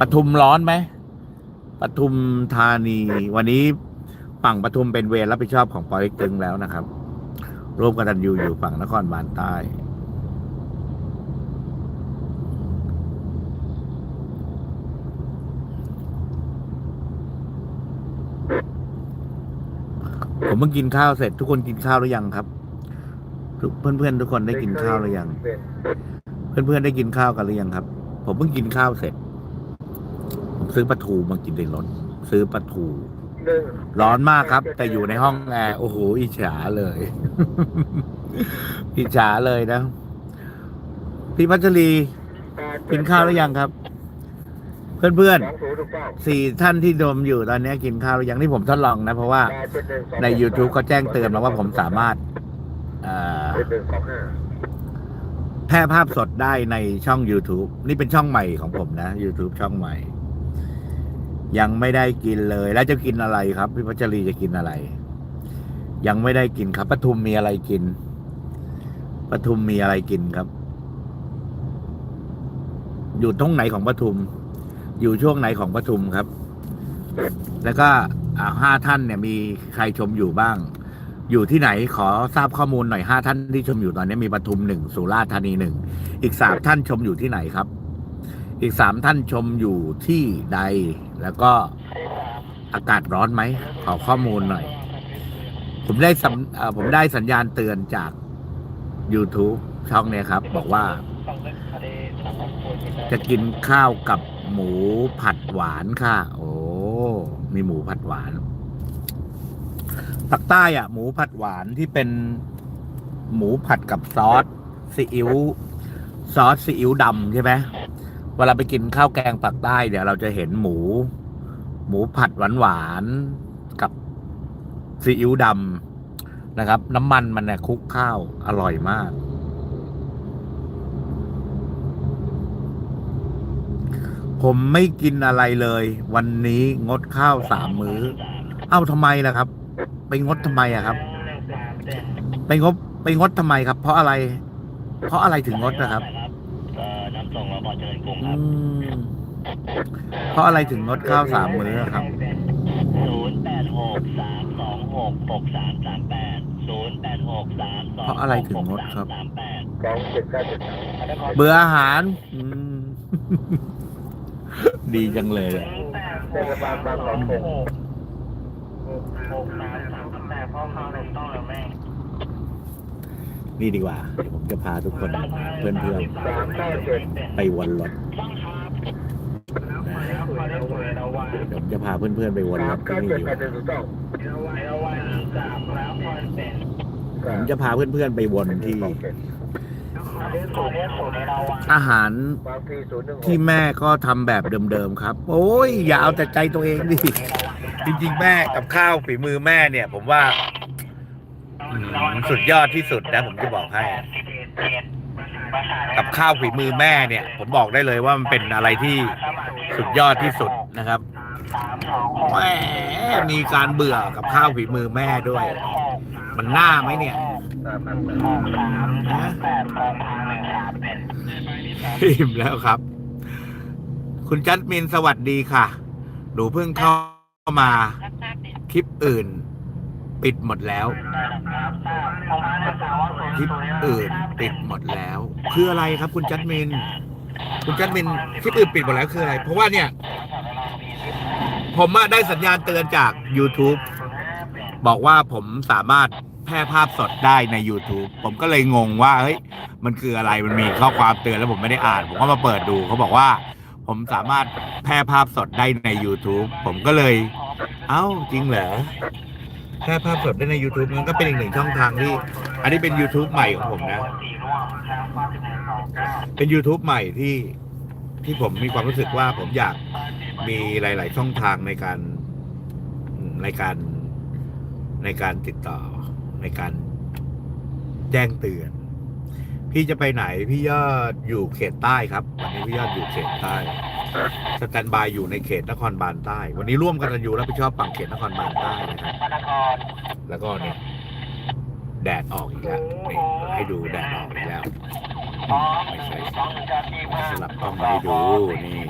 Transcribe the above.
ปทุมร้อนไหมปทุมธานี วันนี้ฝั่งปทุมเป็นเวรรับผิดชอบของปอเล็กตึงแล้วนะครับ ร่วมกันตันยูอยู่ฝั่งนครบาลใต้ผมเพิ่งกินข้าวเสร็จทุกคนกินข้าวหรือยังครับทุกเพื่อนทุกคนได้กินข้าวหรือยัง เพื่อนๆได้กินข้าวกันหรือยังครับ ผมเพิ่งกินข้าวเสร็จ ซื้อปลาทูมากินในรถซื้อปลาทูร้อนมากครับ แต่อยู่ในห้องแอร์โอ้โหอิจฉาเลย อิจฉาเลยนะ พี่พัชรีกินข้าวหรือยังครับ เพื่อนๆสี่ท่านที่ดมอยู่ตอนนี้กินข้าวหรือยังที่ผมทดลองนะ เพราะว่าใน YouTube เขาแจ้งเตือนมาว่าผมสามารถเอ่อแพร่ภาพสดได้ในช่อง YouTube นี่เป็นช่องใหม่ของผมนะ YouTube ช่องใหม่ ยังไม่ได้กินเลย แล้วจะกินอะไรครับพี่พัชรีจะกินอะไร ยังไม่ได้กินครับปทุมมีอะไรกินปทุมมีอะไรกินครับ อยู่ตรงไหนของปทุม อยู่ช่วงไหนของปทุมครับ แล้วก็ห้าท่านเนี่ยมีใครชมอยู่บ้าง อยู่ที่ไหนขอทราบข้อมูลหน่อยห้าท่านที่ชมอยู่ตอนนี้มีปทุมหนึ่งสุราษฎร์ธานีหนึ่งอีกสามท่านชมอยู่ที่ไหนครับ อีกสามท่านชมอยู่ที่ใด แล้วก็อากาศร้อนไหม ขอข้อมูลหน่อย ผมได้สัญผมได้สัญญาณเตือนจาก YouTube ช่องเนี้ยครับ บอกว่า จะกินข้าวกับหมูผัดหวานค่ะ โอ้มีหมูผัดหวานภาคใต้อะ หมูผัดหวานที่เป็นหมูผัดกับซอสซีอิ๊วซอสซีอิ๊วดำใช่ไหม เวลาไปกินข้าวแกงปากใต้เดี๋ยวเราจะเห็นหมู หมูผัดหวานหวานๆกับซีอิ๊วดำนะครับ น้ำมันมันเนี่ยคลุกข้าวอร่อยมาก ผมไม่กินอะไรเลย วันนี้งดข้าวสามมื้อ เอ้าทำไมล่ะครับ ไปงดทำไมอะครับ ไปงดไปงดทำไมครับ เพราะอะไร เพราะอะไรถึงงดนะครับ ส่งระบอเจริญกรุงอืครับมเพราะอะไรถึงงดข้าวสามมื้อครับ ศูนย์แปดหกสามสองหกหกสามสามแปดศูนย์แปดหกสามสองเพราะอะไรถึงงดครับ สามแปดสองเจ็ดเก้าเจ็ดสามเบื่ออาหาร อืม ดีจังเลยอะ เทศบาลบางกอกเขต หกสามสามแปดพ่อเขาถูกต้องแล้วแม่ นี่ดีกว่า เดี๋ยวผมจะพาทุกคนเพื่อนเก้าเจ็ดๆไปวนรถนะเดี๋ยวผมจะพาเพื่อนๆไปวนรถที่นี่ดีกว่าดหนึ่งถูกต้องผมจะพาเพื่อนๆไปวนที่ อาหารที่แม่ก็ทำแบบเดิมๆครับ โอ้ยอย่าเอาแต่ใจตัวเองดิจริงๆแม่กับข้าวฝีมือแม่เนี่ย ผมว่า สุดยอดที่สุดนะผมจะบอกให้ กับข้าวฝีมือแม่เนี่ย ผมบอกได้เลยว่ามันเป็นอะไรที่สุดยอดที่สุดนะครับแหมมีการเบื่อกับข้าวฝีมือแม่ด้วย มันน่าไหมเนี่ยอิ่มแล้วครับ คุณจัดมินสวัสดีค่ะ หนูเพิ่งเข้ามาคลิปอื่น ปิดหมดแล้วคลิปอื่นปิดหมดแล้ว คืออะไรครับคุณจัดมิน คุณจัดมินคลิปอื่นปิดหมดแล้วคืออะไร เพราะว่าเนี่ย ผมได้สัญญาณเตือนจาก YouTube บอกว่าผมสามารถแพร่ภาพสดได้ใน YouTube ผมก็เลยงงว่าเฮ้ยมันคืออะไรมันมีข้อความเตือนแล้วผมไม่ได้อ่าน ผมก็มาเปิดดูเขาบอกว่า ผมสามารถแพร่ภาพสดได้ใน YouTube ผมก็เลย เอ้าจริงเหรอ แพร่ภาพสดได้ใน YouTube มันก็เป็นอีกหนึ่งช่องทางที่ อันนี้เป็น YouTube ใหม่ของผมนะ เป็น YouTube ใหม่ที่ที่ผมมีความรู้สึกว่าผมอยากมีหลาย ๆ ช่องทางในการในการในการติดต่อในการแจ้งเตือน พี่จะไปไหน พี่ยอดอยู่เขตใต้ครับ วันนี้พี่ยอดอยู่เขตใต้ สแตนบายอยู่ในเขตนครบาลใต้ วันนี้ร่วมกันอยู่รับผิดชอบฝั่งเขตนครบาลใต้นะครับแล้วก็เนี่ยแดดออกอีกแล้วนี่ให้ดูแดดออกอีกแล้วอืมไม่ใช่สิสลับกล้องมาให้ดูนี่